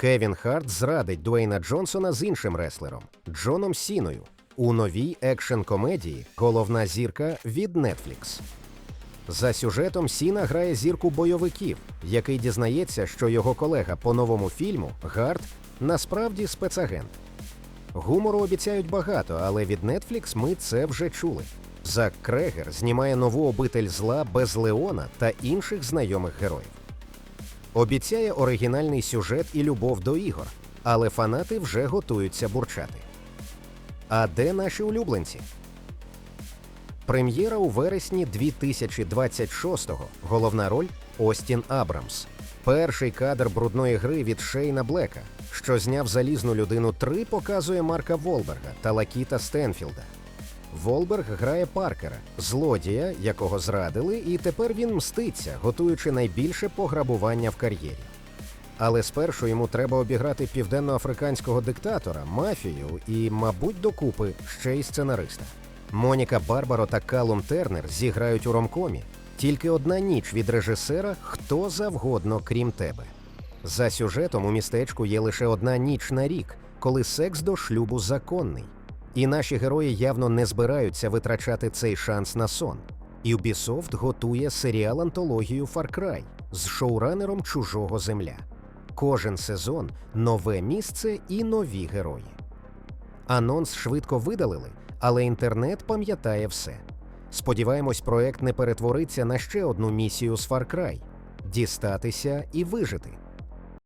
Кевін Харт зрадить Дуейна Джонсона з іншим реслером Джоном Сіною у новій екшн-комедії Головна зірка від Netflix. За сюжетом Сіна грає зірку бойовиків, який дізнається, що його колега по новому фільму Гард насправді спецагент. Гумору обіцяють багато, але від Netflix ми це вже чули. Зак Крегер знімає нову обитель зла без Леона та інших знайомих героїв. Обіцяє оригінальний сюжет і любов до ігор, але фанати вже готуються бурчати. А де наші улюбленці? Прем'єра у вересні 2026-го. Головна роль Остін Абрамс. Перший кадр брудної гри від Шейна Блека, що зняв залізну людину 3, показує Марка Волберга та Лакіта Стенфілда. Волберг грає Паркера, злодія, якого зрадили, і тепер він мститься, готуючи найбільше пограбування в кар'єрі. Але спершу йому треба обіграти південноафриканського диктатора, мафію і, мабуть, докупи ще й сценариста. Моніка Барбаро та Калум Тернер зіграють у ромкомі. Тільки одна ніч від режисера хто завгодно, крім тебе. За сюжетом у містечку є лише одна ніч на рік, коли секс до шлюбу законний. І наші герої явно не збираються витрачати цей шанс на сон. Ubisoft готує серіал антологію Far Cry з шоуранером Чужого Земля. Кожен сезон нове місце і нові герої. Анонс швидко видалили, але інтернет пам'ятає все. Сподіваємось, проект не перетвориться на ще одну місію з Far Cry – дістатися і вижити.